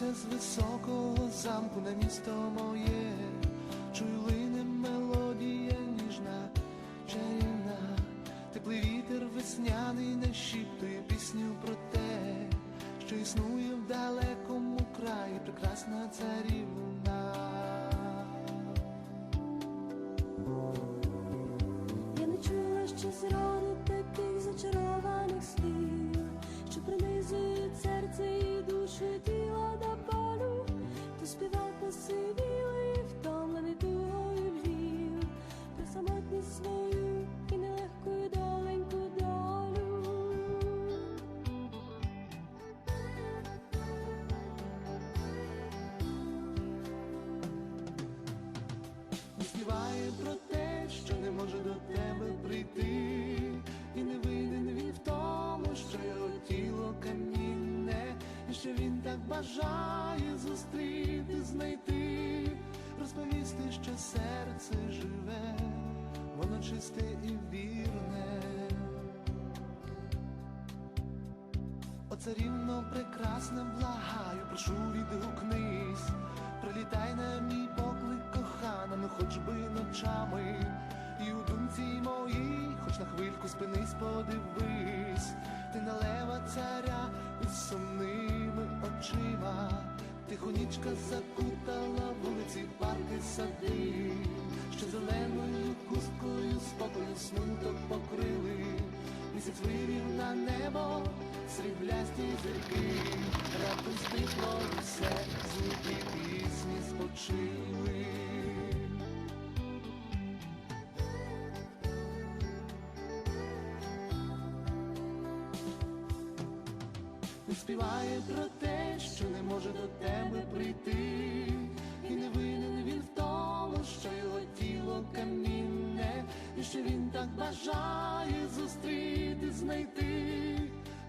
Дивлюся з високого замку на місто моє, чую лине мелодія ніжна, чарівна, теплий вітер весняний нашіптує пісню про те, що існує в далекому краї. Прекрасна царівна. Бажає зустріти, знайти, розповісти, що серце живе, воно чисте і вірне. Оце рівно прекрасне благаю, прошу відгукнись, прилітай на мій поклик кохана, ну хоч би ночами, і у думці моїй, хоч на хвильку спинись, подивись, ти на лева царя із сумними очима, тихонічка закутала вулиці, парки, сади, що зеленою хусткою спокою смуток покрили. Місяць вивів на небо сріблясті зірки, раптом стихло все, звуки пісні спочили. Співає про те, що не може до тебе прийти, і не винен він в тому, що його тіло камінне, і що він так бажає зустріти, знайти,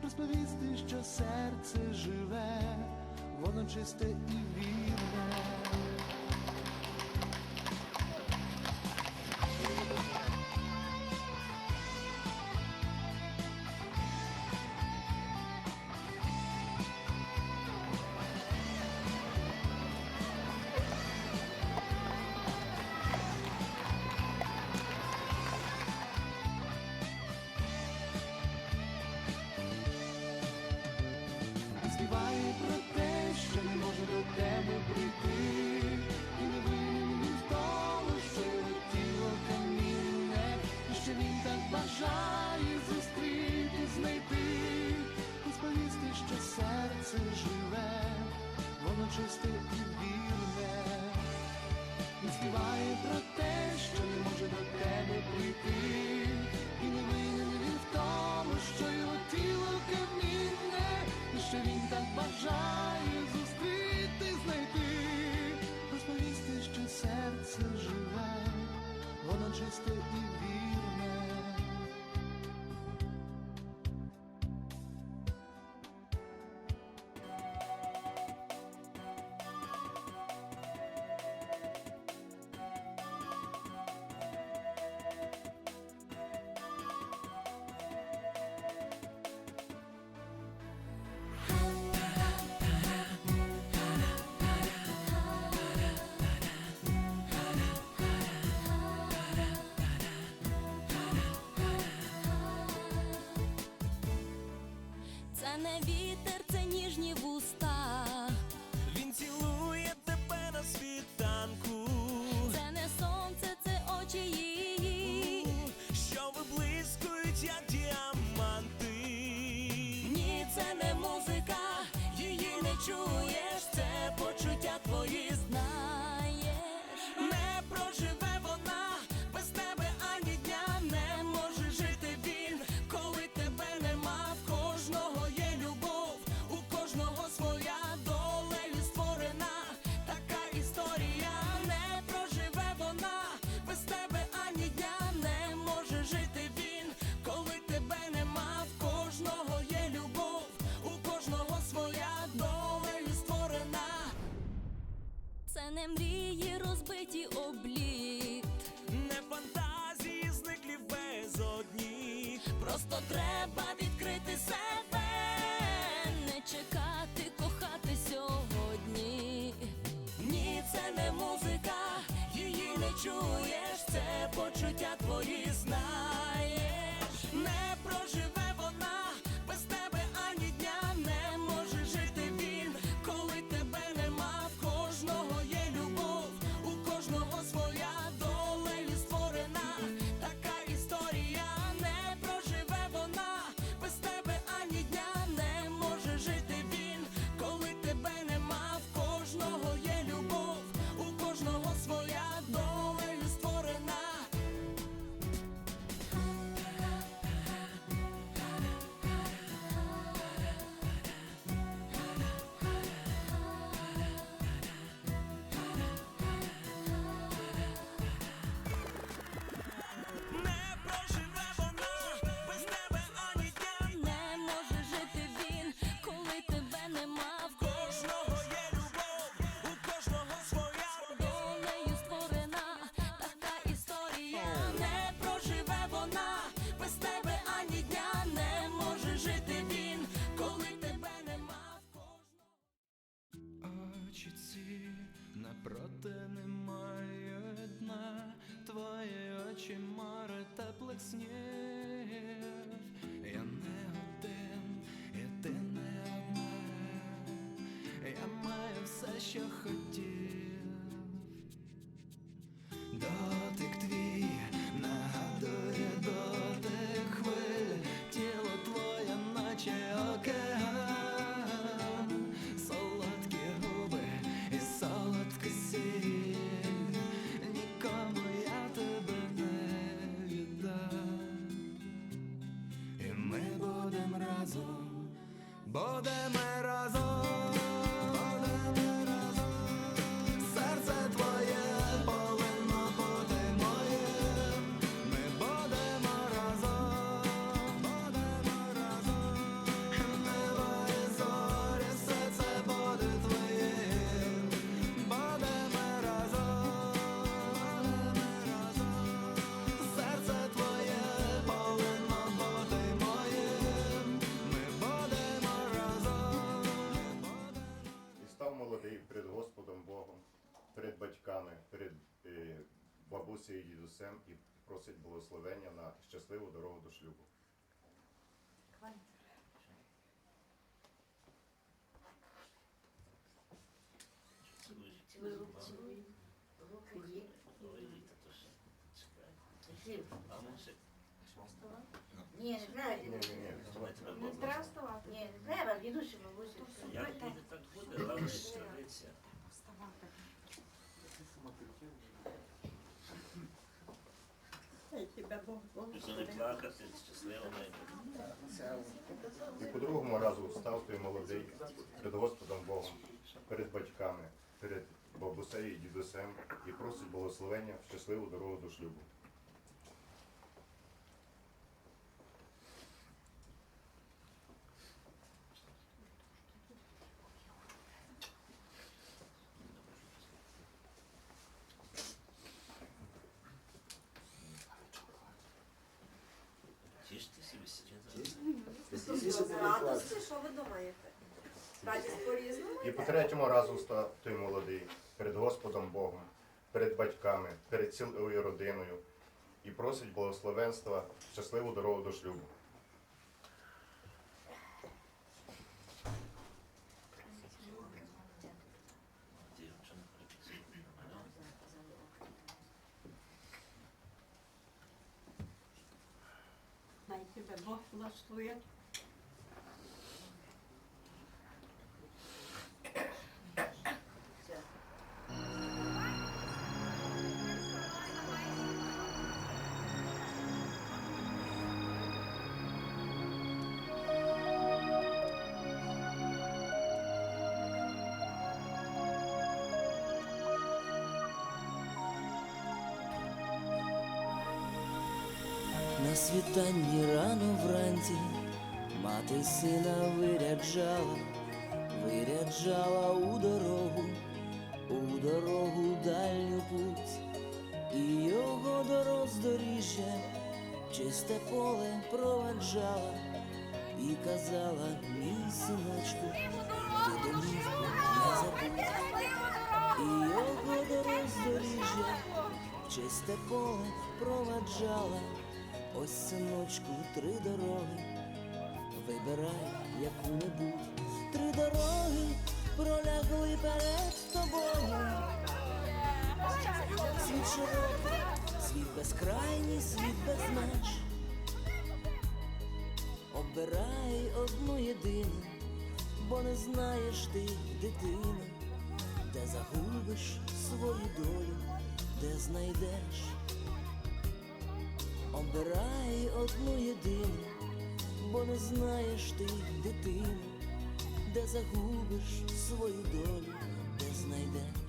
розповісти, що серце живе, воно чисте і вірне. Діаманти. Ні, це не музика, її не чуєш, це почуття твої знаєш. Напроти немає дна, твої очі море теплих снів. Я не один, і ти не одна. Я маю все, що хотів. Просить благословення на щасливу дорогу до шлюбу. Ні, не треба, Ні, ні, ні. не треба вставати. Ні, не треба, дідусь бабусі. Як буде так буде, головне традиція. Ніхто не плакати, щасливо. І по другому разу став той молодий перед Господом Богом, перед батьками, перед бабусею і дідусем і просить благословення в щасливу дорогу до шлюбу. Тіштеся, весілля. З що ви думаєте? Радість по-різному? І по третьому разу став той молодий перед Господом Богом, перед батьками, перед цілою родиною і просить благословенства щасливу дорогу до шлюбу. Най тебе Бог влаштує. На рано вранці мати сина виряджала, виряджала у дорогу, у дорогу дальню путь, і його до роздоріжжя чисте поле проваджала і казала, мій синочку, ти домівку не забудь. І його до роздоріжжя чисте поле проваджала, ось синочку три дороги, вибирай яку-небудь, три дороги пролягли перед тобою. Світ широкий, світ безкрайній, світ без меж. Обирай одну єдину, бо не знаєш ти, дитину, де загубиш свою долю, де знайдеш. Обирай одну єдину, бо не знаєш ти, дитину, де загубиш свою долю, де знайдеш.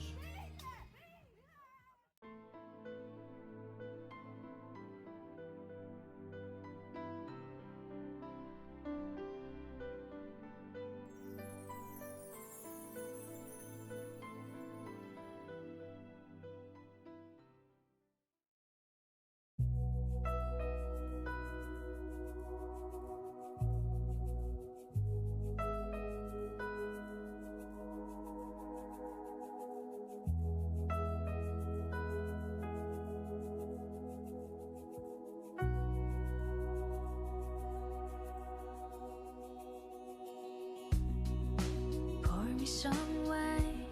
Some wine,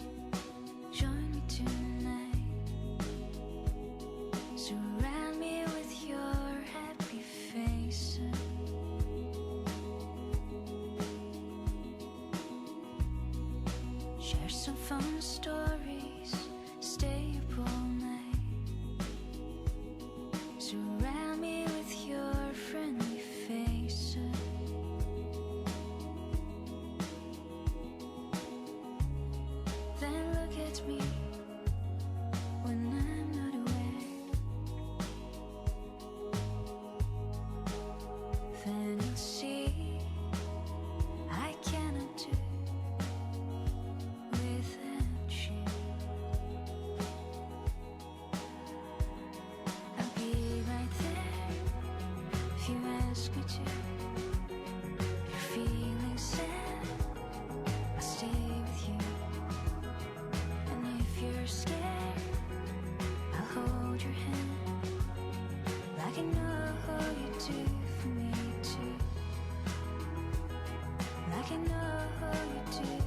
join me tonight. Surround me with your happy face. Share some fun stories, I know you do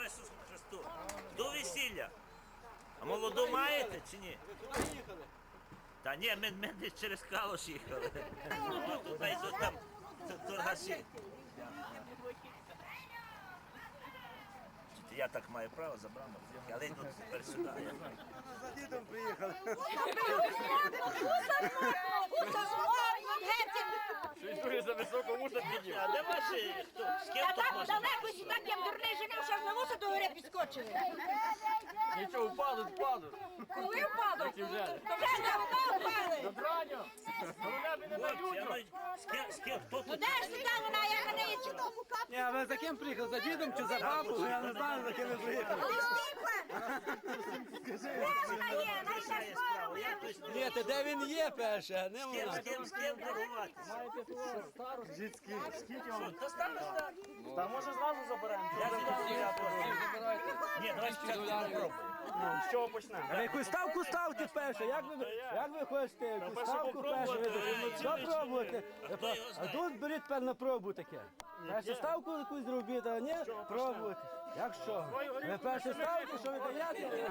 Слава Ісусу Христу! До весілля! А молоду маєте чи ні? Та ні, ми, ми не через Калош їхали. А тут йдуть там торгаші. Я так маю право забрав, але йдуть тепер сюди. За дідом приїхали. Щось дуже за високо вуша підняв. А де ваші? Хто? З ким тут далеко сі так як дурний женив, що ж на вуса до гори підскочили. Нічого, впадуть, впадуть. Коли впаду? Вже. Впали. Браню! Голубями не дають! ну, де ж ти вона, як не Ні, а ви за ким приїхали? За дідом чи за бабою? Я не знаю, за ким ви приїхали. Вона є, вона Є скоро хтось не Ні, ти де він є перше, а не з ким, з ким, з ким торгуватися? Скільки? Скільки Що, Та староста? Та може зразу заберемо? Я Ні, давай спочатку попробуємо. Ну, з чого почнемо? А ви якусь ставку ставте перше? Як ви, як ви хочете? Якусь перше ставку перше? попробувати, Ви чи що пробувати? А тут беріть тепер на пробу таке. Перше ставку якусь зробіть, а ні, пробуйте. Як що? Ви перше ставку, що ви даєте?